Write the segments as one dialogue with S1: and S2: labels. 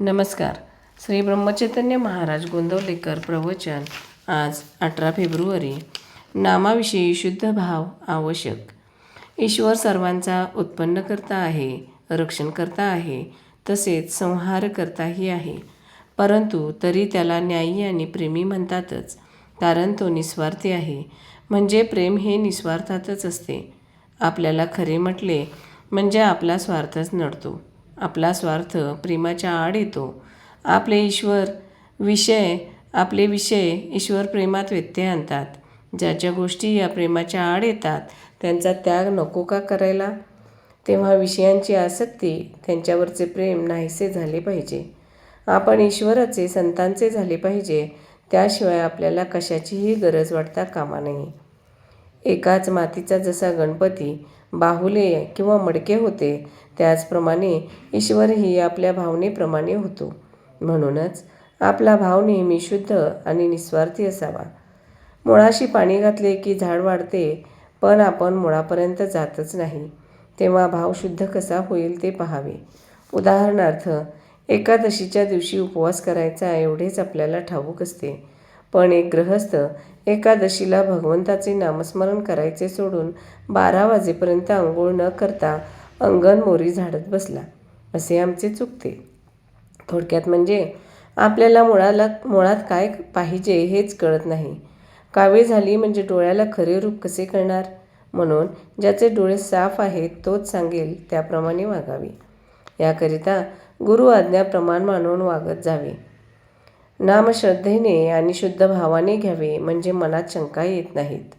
S1: नमस्कार. श्री ब्रह्मचैतन्य महाराज गोंदवलेकर प्रवचन आज अठरा फेब्रुवारी. नामाविषयी शुद्ध भाव आवश्यक. ईश्वर सर्वांचा उत्पन्न करता आहे रक्षण करता आहे तसेच संहार करताही आहे. परंतु तरी त्याला न्यायी आणि प्रेमी म्हणतातच कारण तो निस्वार्थी आहे. म्हणजे प्रेम हे निस्वार्थातच असते. आपल्याला खरे म्हटले म्हणजे आपला स्वार्थच नडतो. आपला स्वार्थ प्रेमाच्या आड येतो. आपले ईश्वर विषय आपले विषय ईश्वर प्रेमात व्यत्यय आणतात. ज्या ज्या गोष्टी या प्रेमाच्या आड येतात त्यांचा त्याग नको का करायला? तेव्हा विषयांची आसक्ती त्यांच्यावरचे प्रेम नाहीसे झाले पाहिजे. आपण ईश्वराचे संतांचे झाले पाहिजे. त्याशिवाय आपल्याला कशाचीही गरज वाटता कामा नये. एकाच मातीचा जसा गणपती बाहुले किंवा मडके होते त्याचप्रमाणे ईश्वरही आपल्या भावनेप्रमाणे होतो. म्हणूनच आपला भाव नेहमी शुद्ध आणि निस्वार्थी असावा. मुळाशी पाणी घातले की झाड वाढते पण आपण मुळापर्यंत जातच नाही. तेव्हा भाव शुद्ध कसा होईल ते पहावे. उदाहरणार्थ एकादशीच्या दिवशी उपवास करायचा एवढेच आपल्याला ठाऊक असते. पण एक ग्रहस्थ एकादशीला भगवंताचे नामस्मरण करायचे सोडून बारा वाजेपर्यंत आंघोळ न करता अंगण मोरी झाडत बसला. असे आमचे चुकते. थोडक्यात म्हणजे आपल्याला मुळाला मुळात काय पाहिजे हेच कळत नाही. कावीळ झाली म्हणजे डोळ्याला खरे रूप कसे कळणार? म्हणून ज्याचे डोळे साफ आहेत तोच सांगेल त्याप्रमाणे वागावे. याकरिता गुरु आज्ञा प्रमाण मानून वागत जावे. नाम श्रद्धेने आणि शुद्ध भावाने घ्यावे म्हणजे मनात शंका येत नाहीत.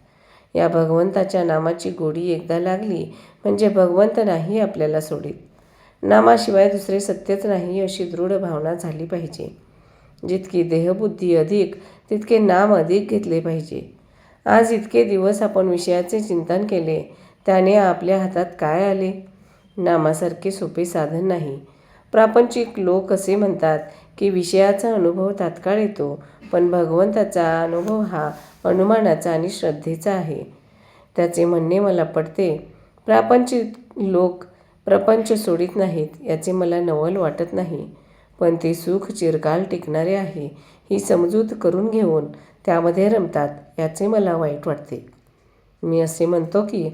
S1: या भगवंताच्या नामाची गोडी एकदा लागली म्हणजे भगवंत नाही आपल्याला सोडित. नामाशिवाय दुसरे सत्यच नाही अशी दृढ भावना झाली पाहिजे. जितकी देहबुद्धी अधिक तितके नाम अधिक घेतले पाहिजे. आज इतके दिवस आपण विषयाचे चिंतन केले त्याने आपल्या हातात काय आले? नामासारखे सोपे साधन नाही. प्रापंचिक लोक असे म्हणतात की विषयाचा अनुभव तात्काळ येतो पण भगवंताचा अनुभव हा अनुमानाचा आणि श्रद्धेचा आहे. त्याचे म्हणणे मला पडते प्रापंचिक लोक प्रपंच सोडित नाहीत याचे मला नवल वाटत नाही. पण ते सुख चिरकाल टिकणारे आहे ही समजूत करून घेऊन त्यामध्ये रमतात याचे मला वाईट वाटते. मी असे म्हणतो की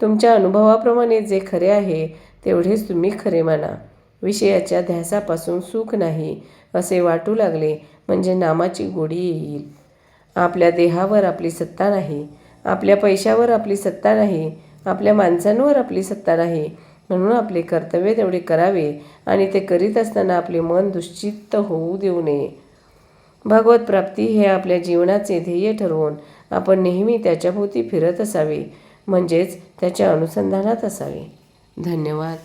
S1: तुमच्या अनुभवाप्रमाणे जे खरे आहे तेवढेच तुम्ही खरे माना. विषयाच्या ध्यासापासून सुख नाही असे वाटू लागले म्हणजे नामाची गोडी येईल. आपल्या देहावर आपली सत्ता नाही आपल्या पैशावर आपली सत्ता नाही आपल्या माणसांवर आपली सत्ता नाही म्हणून आपले कर्तव्य तेवढे करावे आणि ते करीत असताना आपले मन दुश्चित्त होऊ देऊ नये. भगवत प्राप्ती हे आपल्या जीवनाचे ध्येय ठरवून आपण नेहमी त्याच्याभोवती फिरत असावे म्हणजेच त्याच्या अनुसंधानात असावे. धन्यवाद.